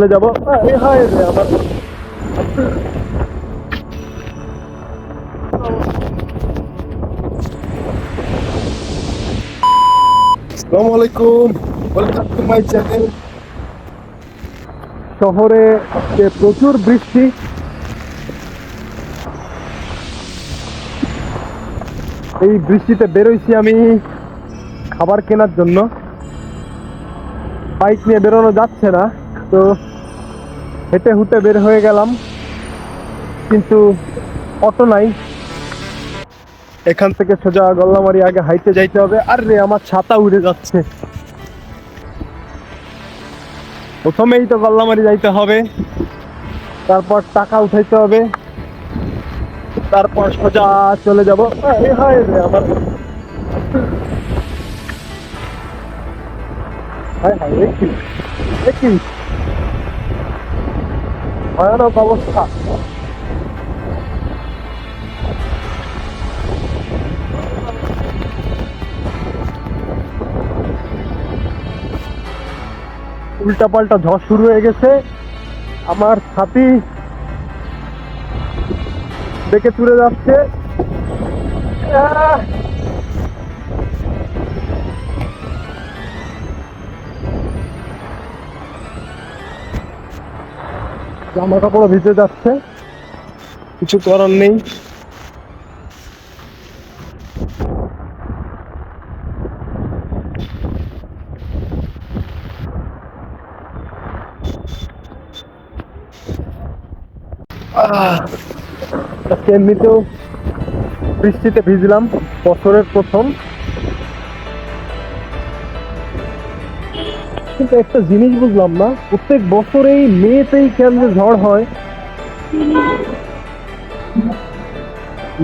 চলে যাব। এই রে আমার। আসসালামু আলাইকুম। ওয়েলকাম টু মাই চ্যানেল শহরে আজকে প্রচুর বৃষ্টি। এই বৃষ্টিতে বেরোইছি আমি খাবার কেনার জন্য। বাইক নিয়ে বেরোনো যাচ্ছে না তো হেঁটে হুটে বের হয়ে গেলাম, কিন্তু অটো নাই। এখান থেকে সোজা গল্লামারি আগে হাইতে যাইতে হবে। আর রে আমার ছাতা উড়ে যাচ্ছে। প্রথমেই তো গল্লামারি যাইতে হবে। তারপর টাকা উঠাইতে হবে। তারপর সোজা চলে যাব। আমার হায় হায় ভয়ানক অবস্থা। উল্টা পাল্টা ঝড় শুরু হয়ে গেছে। আমার ছাতি দেখে তুলে যাচ্ছে। জামা কাপড় ভিজে যাচ্ছে। কিছু করার নেই। এমনিতেও বৃষ্টিতে ভিজলাম বছরের প্রথম। কিন্তু একটা জিনিস বুঝলাম না, প্রত্যেক বছরেই মেয়েতেই কেন যে ঝড় হয়।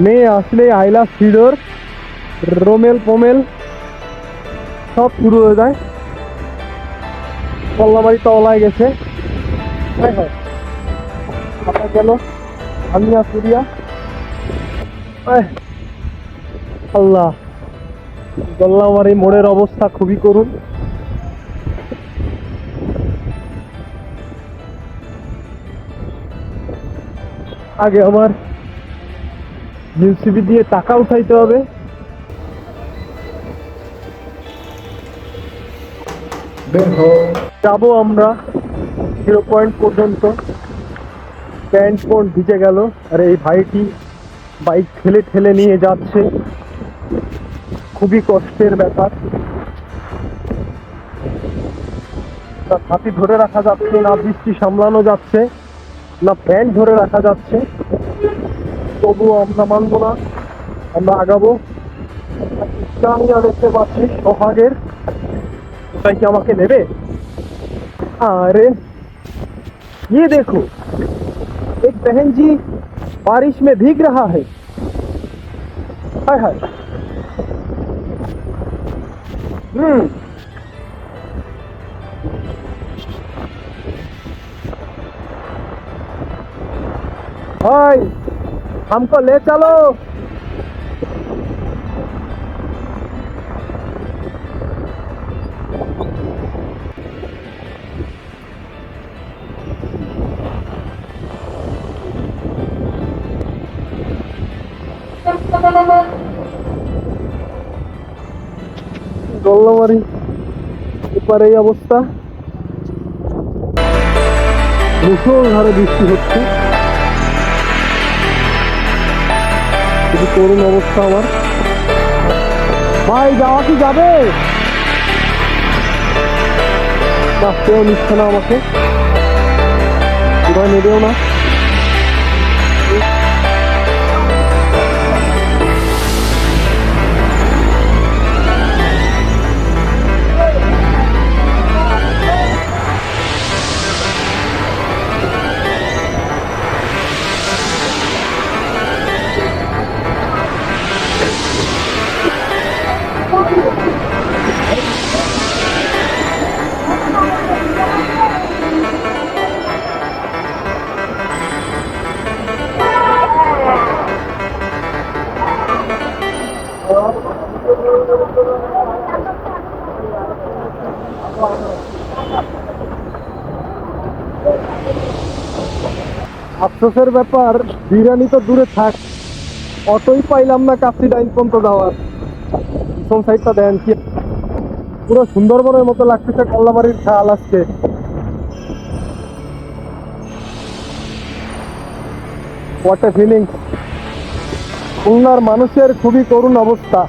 মেয়ে আসলে আইলা সিডর, রোমেল পোমেল, সব শুরু হয়ে যায়। কল্লামারি তলায় গেছে। হ্যাঁ হ্যাঁ আপনার গেল, আমি আসুরিয়া আল্লাহ, গল্লামারি মোড়ের অবস্থা খুবই করুন আগে আমার জিউসিবি দিয়ে টাকা উঠাইতে হবে। যাব আমরা জিরো পয়েন্ট পর্যন্ত। প্যান্ট পন্ট ভিজে গেল। আর এই ভাইটি বাইক ঠেলে ঠেলে নিয়ে যাচ্ছে। খুবই কষ্টের ব্যাপার। না ছাতি ধরে রাখা যাচ্ছে না বৃষ্টি সামলানো যাচ্ছে। না প্যান্ট ধরে রাখা যাচ্ছে তবুও আমরা মানবো না আমরা আগাবো ইসলামিয়া দেখতে পাচ্ছি সোহাগের ওটাই কি আমাকে নেবে अरे ये देखो एक बहन जी बारिश में भीग रहा है हाय हाय हम्म भाई हमको ले चलो গোল্লামারি এপারে এই অবস্থা মুসলধারে বৃষ্টি হচ্ছে খুবই করুণ অবস্থা আমার। ভাই, যাওয়া কি যাবে? বাস, কেউ নিচ্ছে না আমাকে। কোথায় নেবেও না। আফসোসের ব্যাপার, বিরিয়ানি তো দূরে থাক। অটোই পাইলাম না কাশি ডাইন পর্যন্ত যাওয়ার। পিছন সাইডটা দেন কি? পুরো সুন্দরবনের মতো লাগতেছে কল্লাবাড়ির খাল আজকে। হোয়াট এ ফিলিং খুলনার মানুষের খুবই করুণ অবস্থা।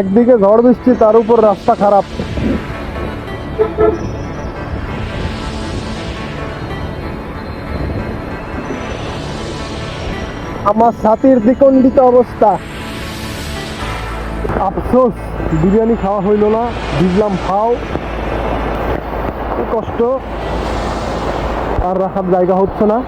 একদিকে ঝড় বৃষ্টি, তার উপর রাস্তা খারাপ। আমার ছাতির দ্বিকণ্ডিত অবস্থা। আফসোস, বিরিয়ানি খাওয়া হইল না, বুঝলাম খাও। কষ্ট, আর রাখার জায়গা হচ্ছে না।